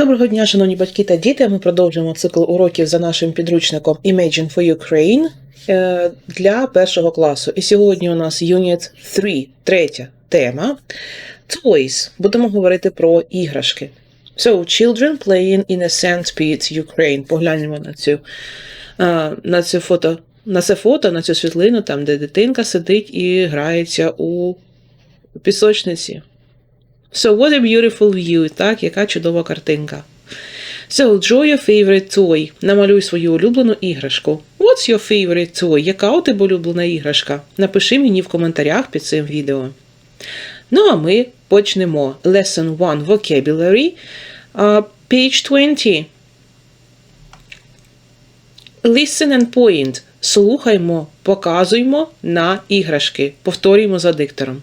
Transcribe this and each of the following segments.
Доброго дня, шановні батьки та діти. Ми продовжуємо цикл уроків за нашим підручником Imagine for Ukraine е, для першого класу. І сьогодні у нас Unit 3, третя тема Toys. Будемо говорити про іграшки. So, children playing in a sandpit Ukraine. Поглянемо на цю, е, на цю фото. На це фото, на цю світлину, там, де дитинка сидить і грається у пісочниці. So, what a beautiful view, так, яка чудова картинка. So, draw your favorite toy. Намалюй свою улюблену іграшку. What's your favorite toy? Яка у тебе улюблена іграшка? Напиши мені в коментарях під цим відео. Ну, а ми почнемо. Lesson 1 Vocabulary. Uh, page 20. Listen and point. Слухаймо, показуймо на іграшки. Повторюємо за диктором.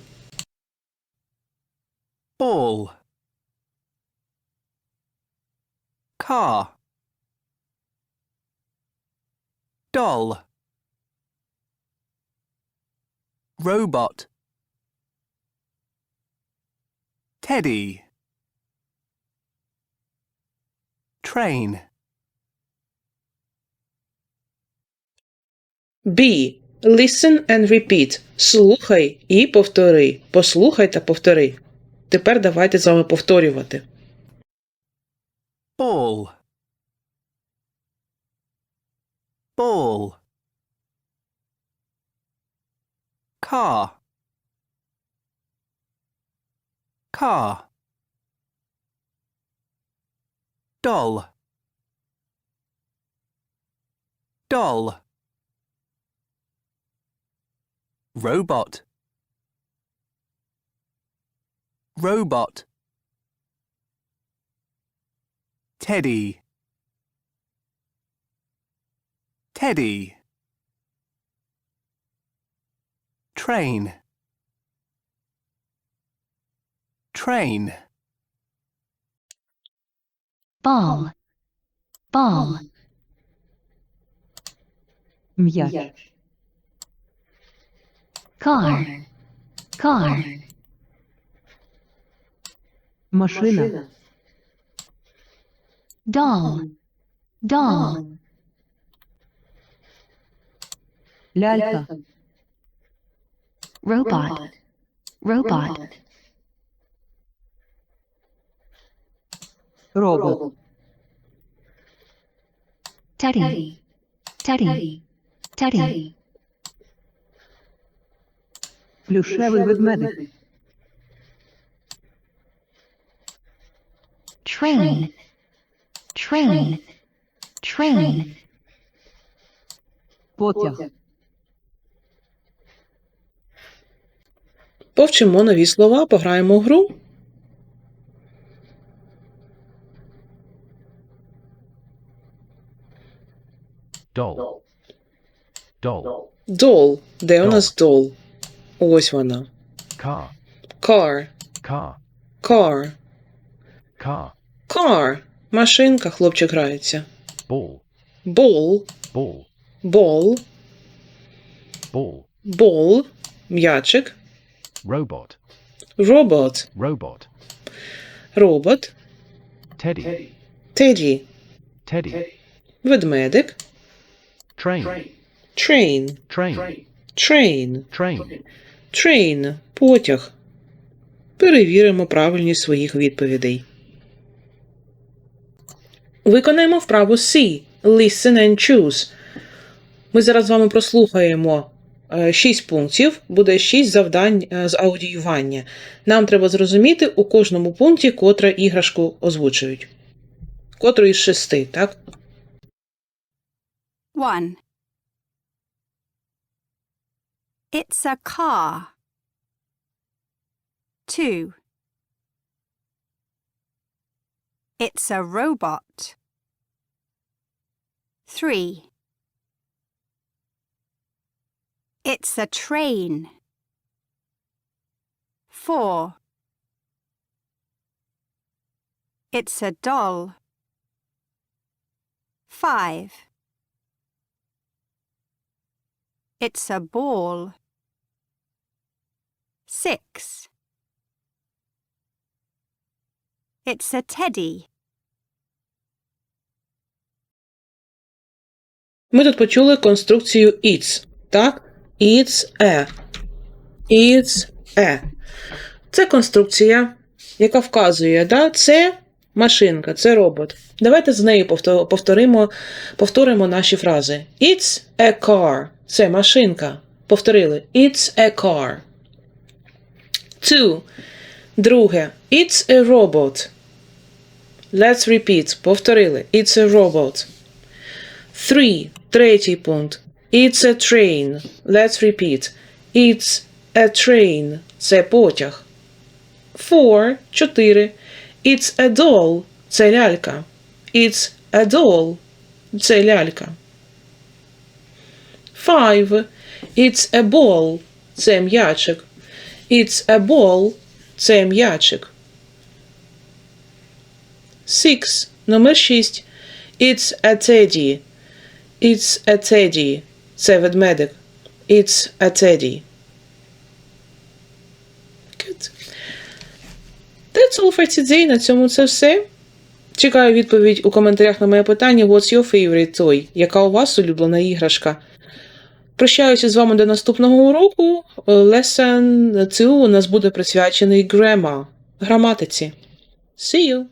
Ball. Car. Doll. Robot. Teddy. Train. B. Listen and repeat. Слухай і повтори. Послухай та повтори. Тепер давайте з вами повторювати. Ball. Ball. Car. Car. Doll. Doll. Robot. Robot. Teddy. Teddy. Train. Train. ball, ball, М'яч. car, car, Машина. doll, doll, Лялька. robot, robot, Робот. teddy, teddy, teddy, Плюшевий ведмедик. Train, train, train, Потяг. Повчимо нові слова, пограємо у гру. Doll. Doll. Doll. Де у Doll. нас doll? Ось вона. Car. Car. Car. Car. Car. Car. Машинка, хлопчик грається. Ball. Ball. Ball. Ball. Ball. Ball. М'ячик. Robot. Robot. Robot. Робот. Teddy. Teddy. Teddy. Ведмедик. Train. Train. Train. Train. Train. Train. Потяг. Перевіримо правильність своїх відповідей. Виконаємо вправу C. Listen and choose. Ми зараз з вами прослухаємо 6 пунктів, буде 6 завдань е, з аудіювання. Нам треба зрозуміти у кожному пункті, котра іграшку озвучують. Котру із шести, так? 1. It's a car. 2. It's a robot. 3. It's a train. 4. It's a doll. 5. It's a ball. Six. It's a teddy. Ми тут почули конструкцію it's. Так? It's a. It's a. Це конструкція, яка вказує, да? це машинка, це робот. Давайте з нею повторимо, повторимо наші фрази. It's a car. Це машинка. Повторили. It's a car. Two. Друге. It's a robot. Let's repeat. Повторили. It's a robot. Three. Третій пункт. It's a train. Let's repeat. It's a train. Це потяг. Four. Чотири. It's a doll. Це лялька. It's a doll. Це лялька. Five. It's a ball. Це м'ячик. It's a ball. Це м'ячик. Six. Номер шість. It's a teddy. It's a teddy. Це ведмедик. It's a teddy. Good. That's all for today. На цьому це все. Чекаю відповідь у коментарях на моє питання What's your favorite toy? Яка у вас улюблена іграшка? Прощаюся з вами до наступного уроку. Lesson 2 у нас буде присвячений grammar, граматиці. See you!